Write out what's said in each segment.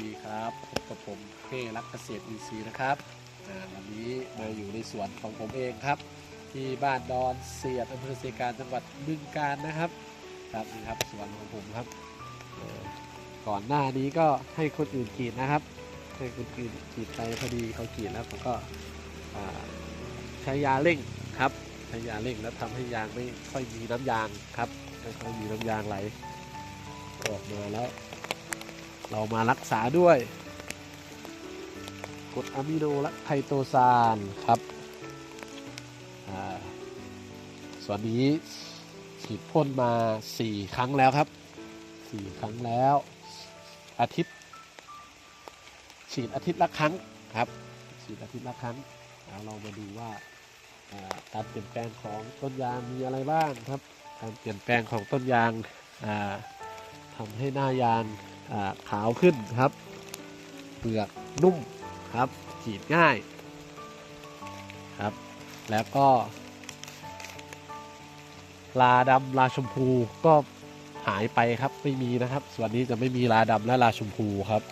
ดีครับพบกับผมเพ่รักเกษตรอินทรีย์นะครับวันนี้มาอยู่ในสวนของผมเองครับ ที่บ้านดอนเสียดอำเภอเซกาจังหวัดบึงกาฬนะครับครับนี่ครับสวนของผมครับก่อนหน้านี้ก็ให้คนอื่นกรีดนะครับ ให้คนอื่นกรีดไปพอดีเขากรีดแล้วผมก็ใช้ยาเร่งครับใช้ยาเร่งแล้วทำให้ยางไม่ค่อยมีน้ำยางครับไม่ค่อยมีน้ำยางไหลออกมาแล้ว เรามารักษาด้วยกรดอะมิโนและไคโตซานครับอ่าส่วนนี้ฉีดพ่นมา 4 ครั้งแล้วครับ 4 ครั้งแล้ว อาทิตย์ ฉีดอาทิตย์ละครั้งครับ ฉีดอาทิตย์ละครั้งแล้วเรามาดูว่าการเปลี่ยนแปลงของต้นยางมีอะไรบ้างครับ การเปลี่ยนแปลงของต้นยางอ่าทำให้หน้ายาง ขาวขึ้นครับ เปลือกนุ่มครับ ฉีดง่ายครับ แล้วก็ ลาดำลาชมพูก็หายไปครับไม่มีนะครับ ส่วนนี้จะไม่มีลาดำและลาชมพูครับ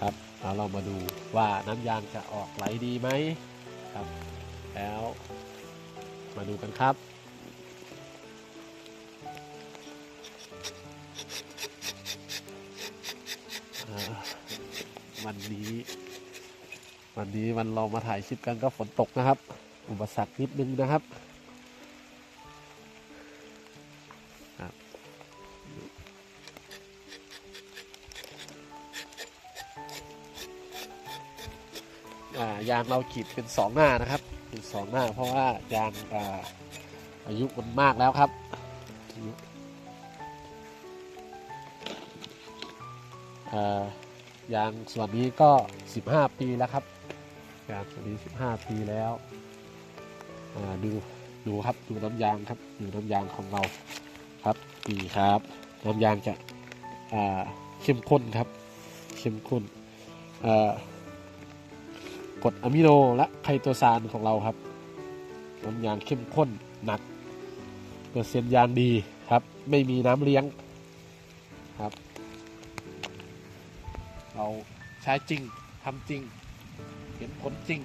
ครับแล้วเรามาดูว่าน้ำยางจะออกไหลดีไหมครับ แล้วมาดูกันครับ วันนี้ วันนี้วันเรามาถ่ายคลิปกันก็ฝนตกนะครับ อุปสรรคนิดนึงนะครับครับยางเราขีดเป็นสองหน้านะครับ เป็นสองหน้าเพราะว่ายางอาอายุมันมากแล้วครับ ยางส่วนนี้ก็ 15 ปีแล้วครับยางส่วนนี้ 15 ปีแล้วดูดูครับดูน้ำยางครับดูน้ำยางของเราครับดีครับน้ำยางจะเข้มข้นครับเข้มข้นกรดอะมิโนและไคโตซานของเราครับน้ำยางเข้มข้นหนักเปอร์เซ็นต์ยางดีครับ ไม่มีน้ำเลี้ยงครับ เราใช้จริงทำจริง เห็นผลจริง